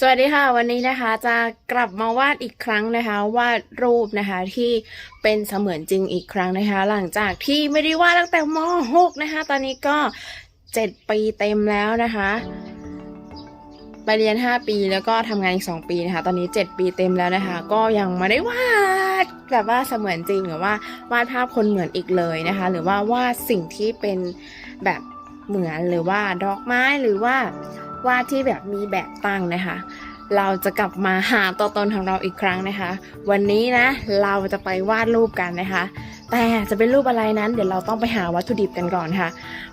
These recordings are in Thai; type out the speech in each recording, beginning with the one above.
สวัสดีค่ะ วันนี้นะคะจะกลับมาวาดอีกครั้งนะคะ วาดรูปนะคะที่เป็นเสมือนจริงอีกครั้งนะคะ หลังจากที่ไม่ได้วาดตั้งแต่ม .6 นะคะ ตอนนี้ก็ 7 ปีเต็มแล้วนะคะไปเรียน 5 ปีแล้วก็ทำงานอีก 2 ปีนะคะ ตอนนี้ 7 ปีเต็มแล้วนะคะ ก็ยังไม่ได้วาดแบบว่าเสมือนจริงหรือว่าวาดภาพคนเหมือนอีกเลยนะคะ หรือว่าวาดสิ่งที่เป็นแบบเหมือนหรือว่าดอกไม้หรือว่า วาดที่แบบมีแบบตั้งนะคะ เราจะกลับมาหาตัวตนของเราอีกครั้งนะคะ วันนี้นะเราจะไปวาดรูปกันนะคะ แต่จะเป็นรูปอะไรนั้น เดี๋ยวเราต้องไปหาวัตถุดิบกันก่อนค่ะ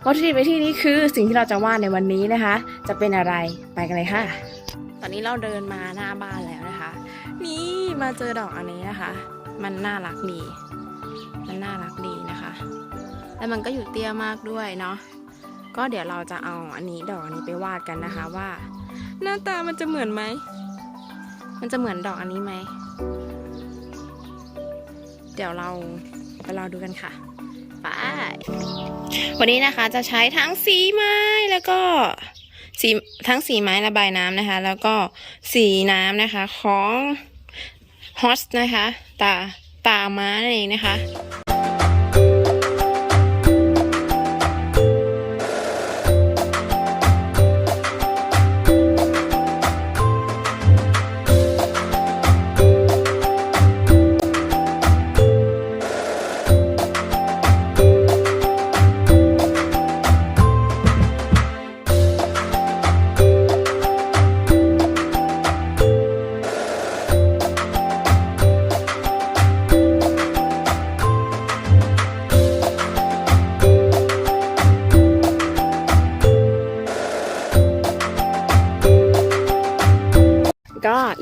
วัตถุดิบในที่นี้คือสิ่งที่เราจะวาดในวันนี้นะคะ จะเป็นอะไรไปกันเลยค่ะ ตอนนี้เราเดินมาหน้าบ้านแล้วนะคะ นี่มาเจอดอกอันนี้นะคะ มันน่ารักดี มันน่ารักดีนะคะ แล้วมันก็อยู่เตี้ยมากด้วยเนาะ ก็เดี๋ยวเราจะเอาอันนี้ดอกอันนี้ไปวาดกันนะคะว่า หน้าตามันจะเหมือนไหม มันจะเหมือนดอกอันนี้ไหม เดี๋ยวเราไปรอดูกันค่ะไปวันนี้นะคะจะใช้ทั้งสีไม้แล้วก็สีทั้งสีไม้ระบายน้ำนะคะ แล้วก็สีน้ำนะคะของฮอสนะคะ ตาตาม้านั่นเองนะคะ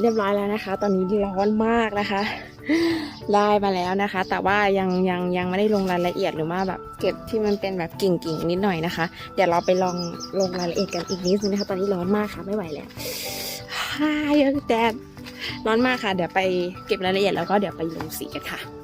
เรียบร้อยแล้วนะคะ ตอนนี้ร้อนมากนะคะ ได้มาแล้วนะคะ แต่ว่ายังยังยังไม่ได้ลงรายละเอียดหรือว่าแบบเก็บที่มันเป็นแบบกิ่งกิ่งนิดหน่อยนะคะ เดี๋ยวเราไปลองลงรายละเอียดกันอีกนิดนึงนะคะ ตอนนี้ร้อนมากค่ะไม่ไหวแล้วฮ่าเยอะแดดร้อนมากค่ะ เดี๋ยวไปเก็บรายละเอียดแล้วก็เดี๋ยวไปลงสีกันค่ะ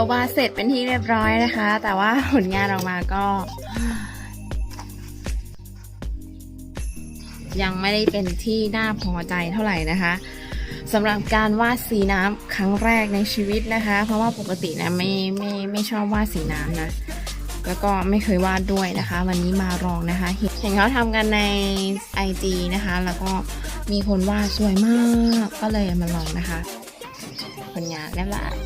ก็วาดเสร็จเป็นที่เรียบร้อยนะคะ แต่ว่าผลงานออกมาก็ ยังไม่ได้เป็นที่น่าพอใจเท่าไหร่นะคะสำหรับการวาดสีน้ำครั้งแรกในชีวิตนะคะ เพราะว่าปกตินะไม่ไม่ไม่ชอบวาดสีน้ำนะแล้วก็ไม่เคยวาดด้วยนะคะ วันนี้มาลองนะคะ เห็นเห็นเขาทำกันใน IG นะคะ แล้วก็มีคนวาดสวยมาก ก็เลยมาลองนะคะ ผลงานเรียบร้อย